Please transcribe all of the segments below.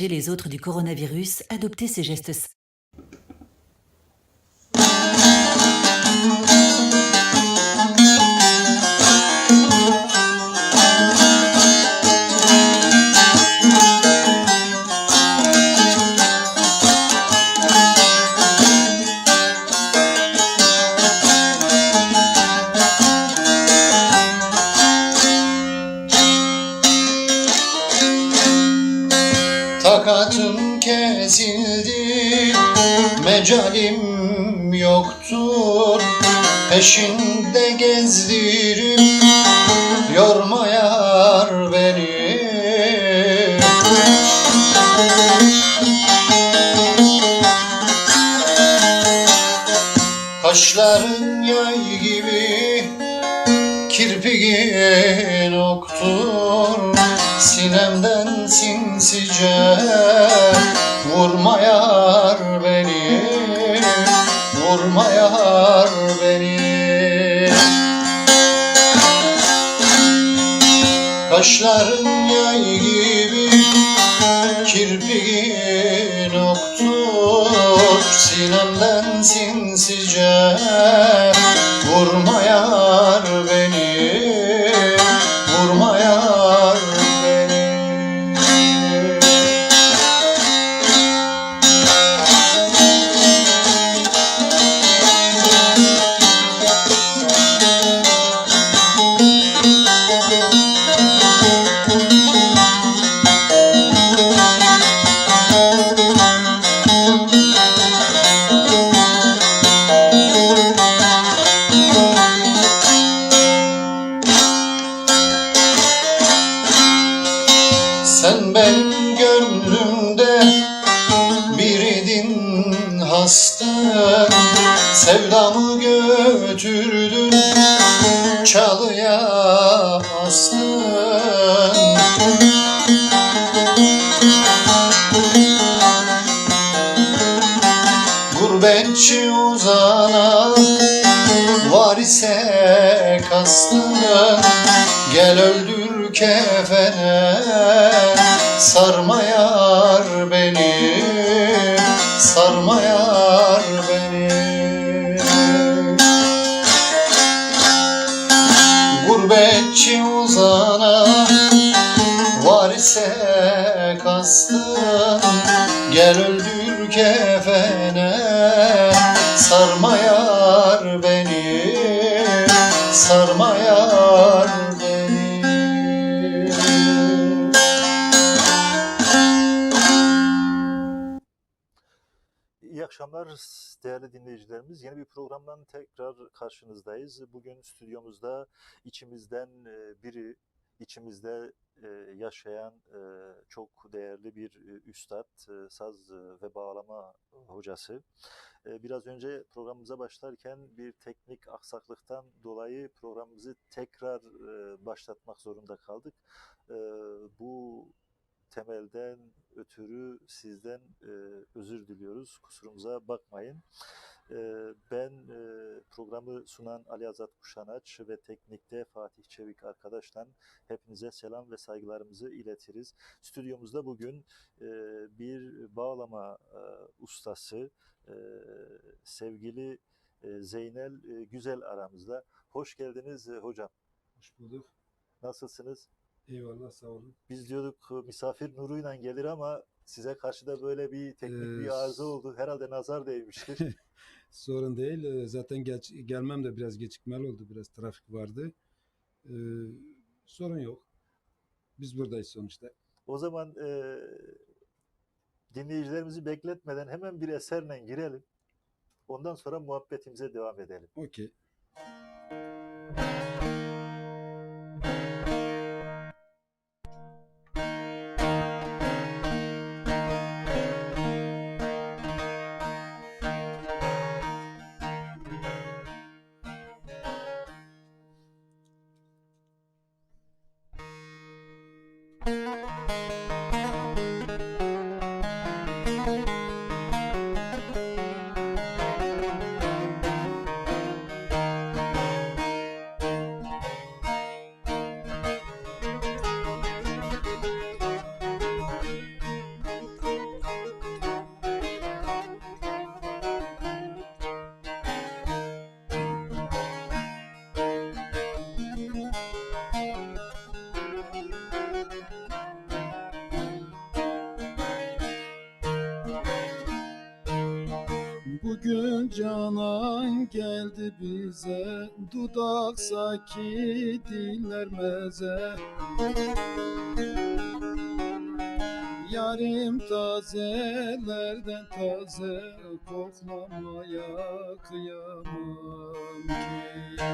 et les autres du coronavirus, adoptez ces gestes Takatım kesildi Mecalim yoktur. Peşinde gezdirip Yorma yar beni. Kaşların yay gibi Kirpiğin oktur sinsice Vurma yar beni Vurma yar beni. Kaşların yay gibi Kirpiğin oktur. Sinemden sinsice Vurma yar beni biriydin hasta Sevdamı götürdün çalıya astın Gurbetçi uzana var ise kastın Gel öldür kefene sarma yar beni sarma yar beni. Gurbetçi uzana var ise kastın Gel öldür kefene sarma yar beni. Sarma yar akşamlar değerli dinleyicilerimiz. Yeni bir programdan tekrar karşınızdayız. Bugün stüdyomuzda içimizden e, biri, içimizde e, yaşayan e, çok değerli bir üstad, saz ve bağlama hocası. Biraz önce programımıza başlarken bir teknik aksaklıktan dolayı programımızı tekrar başlatmak zorunda kaldık. Bu temelden ötürü sizden e, özür diliyoruz. Kusurumuza bakmayın. E, ben e, programı sunan Ali Azat Kuşanaç ve teknikte Fatih Çevik arkadaşla hepinize selam ve saygılarımızı iletiriz. Stüdyomuzda bugün e, bir bağlama e, ustası e, sevgili e, Zeynel e, Güzel aramızda. Hoş geldiniz e, hocam. Hoş bulduk. Nasılsınız? Eyvallah sağ olun. Biz diyorduk misafir nuruyla gelir ama size karşı da böyle bir teknik Ee, bir arıza oldu. Herhalde nazar değmiştir. Sorun değil. Ee, Zaten geç, gelmem de biraz gecikmeli oldu. Biraz trafik vardı. Ee, sorun yok. Biz buradayız sonuçta. o zaman e, dinleyicilerimizi bekletmeden hemen bir eserle girelim. Ondan sonra muhabbetimize devam edelim. Okey. Bugün canan geldi bize Dudak saki diller meze. Yarim tazelerden taze Koklamaya kıyamam ki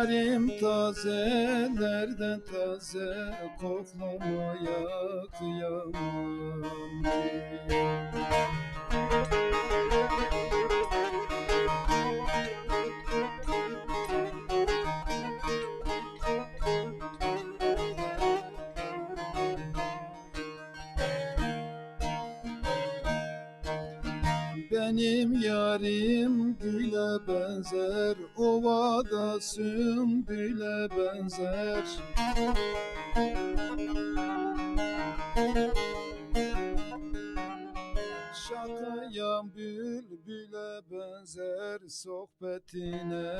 Yarim tazelerden taze Koklamaya kıyamam ki Benim yarim güle benzer Ovada sümbüle benzer. Şakayam bülbüle benzer Sohbetine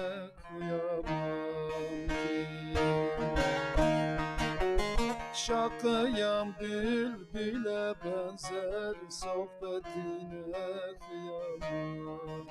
kıyamam ki Şakayam bülbüle benzer Sohbetine kıyamam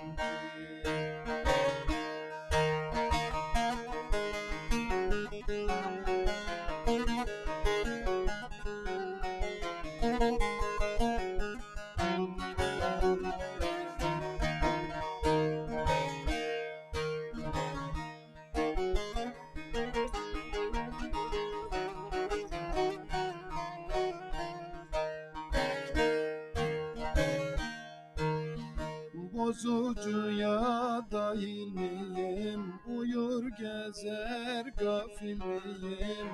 Bozucuya dahil miyim? Uyur gezer gafil miyim?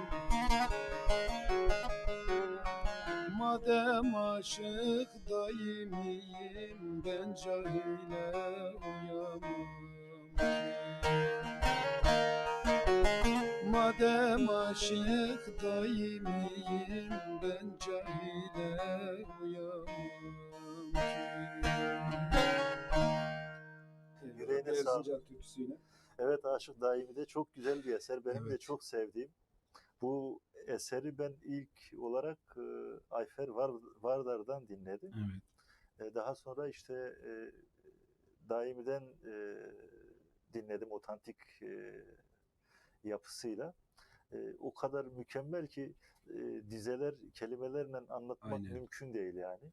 Madem aşık daimiyim Ben cahile uyamam Madem aşık daimiyim Ben cahile uyamam Yüreğine Erzincan sağlık. türküsüyle. Evet Aşık Daimi de çok güzel bir eser. Benim de Evet. çok sevdiğim. Bu eseri ben ilk olarak e, Ayfer Var, Vardar'dan dinledim. Evet. E, daha sonra işte e, Daimi'den e, dinledim otantik e, yapısıyla. E, o kadar mükemmel ki e, dizeler kelimelerle anlatmak Aynen. mümkün değil yani.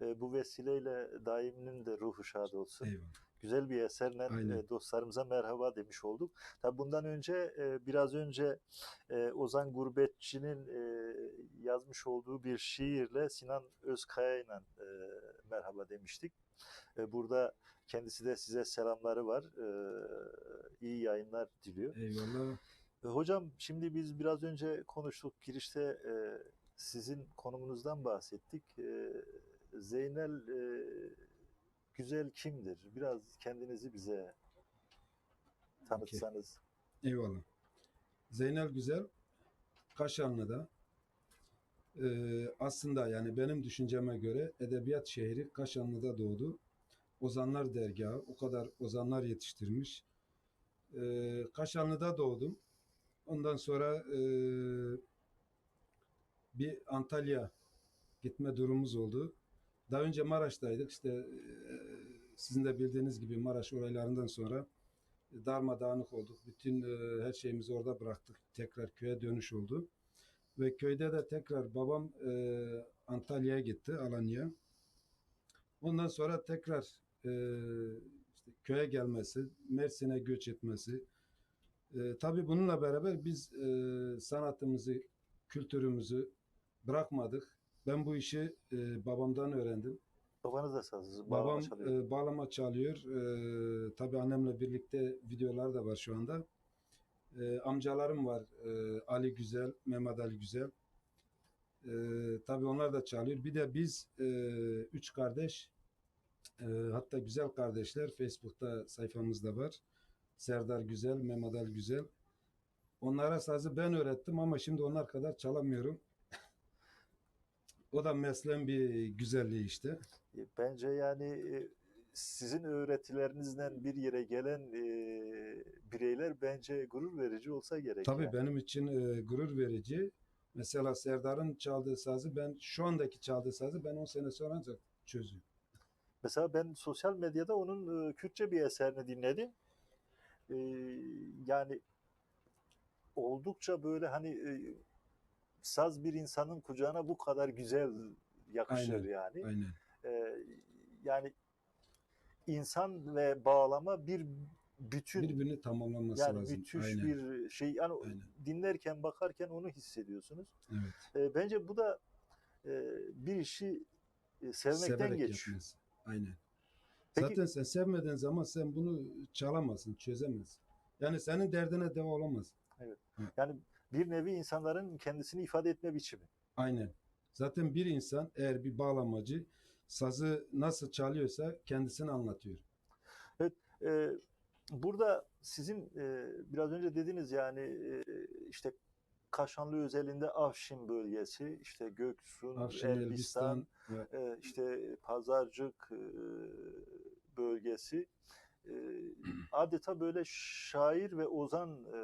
E, bu vesileyle Daimi'nin de ruhu şad olsun Eyvallah. Güzel bir eserle Aynen. dostlarımıza merhaba demiş olduk. Tabi bundan önce biraz önce Ozan Gurbetçi'nin yazmış olduğu bir şiirle Sinan Özkaya ile merhaba demiştik. Burada kendisi de size selamları var. İyi yayınlar diliyor. Eyvallah. Hocam şimdi biz biraz önce konuştuk girişte sizin konumunuzdan bahsettik. Zeynel Güzel kimdir? Biraz kendinizi bize tanıtsanız. Eyvallah. Zeynel Güzel Kaşanlı'da eee, aslında yani benim düşünceme göre edebiyat şehri Kaşanlı'da doğdu. Ozanlar dergahı o kadar ozanlar yetiştirmiş. Eee Kaşanlı'da doğdum. Ondan sonra eee, bir Antalya gitme durumumuz oldu. Daha önce Maraş'taydık. İşte eee, sizin de bildiğiniz gibi Maraş olaylarından sonra darmadağınık olduk. Bütün e, her şeyimizi orada bıraktık. Tekrar köye dönüş oldu. Ve köyde de tekrar babam e, Antalya'ya gitti, Alanya'ya. Ondan sonra tekrar e, işte köye gelmesi, Mersin'e göç etmesi. E, tabii bununla beraber biz e, sanatımızı, kültürümüzü bırakmadık. Ben bu işi e, babamdan öğrendim. Babanız da sazı, Babam çalıyor. e, bağlama çalıyor. E, tabii annemle birlikte videolar da var şu anda. E, amcalarım var. E, Ali Güzel, Mehmet Ali Güzel. E, tabii onlar da çalıyor. Bir de biz e, üç kardeş e, hatta güzel kardeşler Facebook'ta sayfamızda var. Serdar Güzel, Mehmet Ali Güzel. Onlara sazı ben öğrettim ama şimdi onlar kadar çalamıyorum. O da mesleğin bir güzelliği işte. E, Bence yani e, sizin öğretilerinizden bir yere gelen e, bireyler bence gurur verici olsa gerek. Tabii yani. benim için e, gurur verici. Mesela Serdar'ın çaldığı sazı ben şu andaki çaldığı sazı ben 10 sene sonra ancak çözüyorum. Mesela ben sosyal medyada onun e, Kürtçe bir eserini dinledim. E, yani oldukça böyle hani e, saz bir insanın kucağına bu kadar güzel yakışır Aynen, yani. Aynen. E, yani insan ve bağlama bir bütün Birbirini tamamlaması yani lazım. müthiş Aynen. bir şey yani Aynen. dinlerken bakarken onu hissediyorsunuz. Evet. E, bence bu da e, bir işi e, sevmekten Severek geçiyor. yapması. Aynen. Peki- Zaten sen sevmediğin zaman sen bunu çalamazsın, çözemezsin. Yani senin derdine deva olamaz. Yani bir nevi insanların kendisini ifade etme biçimi. Aynen. Zaten bir insan eğer bir bağlamacı sazı nasıl çalıyorsa kendisini anlatıyor. Ee, burada sizin e, biraz önce dediniz yani e, işte Kaşanlı özelinde Afşin bölgesi, işte Göksun, Afşin, Elbistan, Elbistan ve e, işte Pazarcık e, bölgesi adeta böyle şair ve ozan e,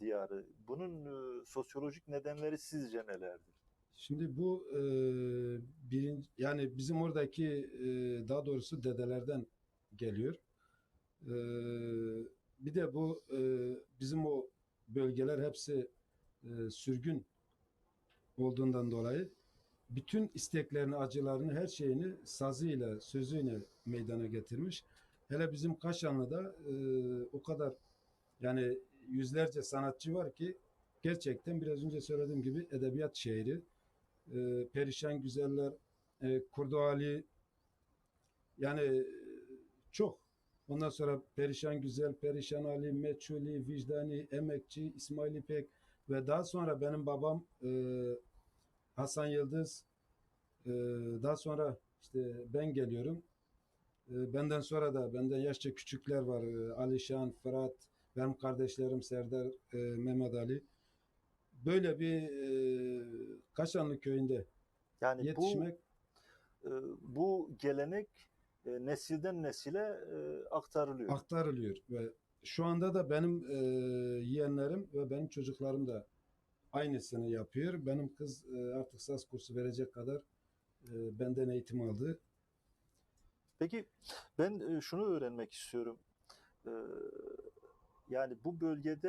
diyarı. Bunun e, sosyolojik nedenleri sizce nelerdir? Şimdi bu e, birinci, yani bizim oradaki e, daha doğrusu dedelerden geliyor. E, bir de bu e, bizim o bölgeler hepsi e, sürgün olduğundan dolayı bütün isteklerini, acılarını, her şeyini sazıyla, sözüyle meydana getirmiş. Hele bizim Kaşanlı'da e, o kadar yani yüzlerce sanatçı var ki gerçekten biraz önce söylediğim gibi edebiyat şehri e, Perişan Güzeller, e, Kurdu Ali yani e, çok. Ondan sonra Perişan Güzel, Perişan Ali, Meçhuli, Vicdani, Emekçi, İsmail İpek ve daha sonra benim babam e, Hasan Yıldız e, daha sonra işte ben geliyorum. E, benden sonra da benden yaşça küçükler var. E, Alişan, Fırat, benim kardeşlerim Serdar, e, Mehmet Ali. Böyle bir e, Kaşanlı köyünde Yani yetişmek bu e, bu gelenek nesilden nesile aktarılıyor. aktarılıyor ve şu anda da benim e, yeğenlerim ve benim çocuklarım da aynısını yapıyor. Benim kız e, artık saz kursu verecek kadar e, benden eğitim aldı. Peki ben şunu öğrenmek istiyorum. Yani bu bölgede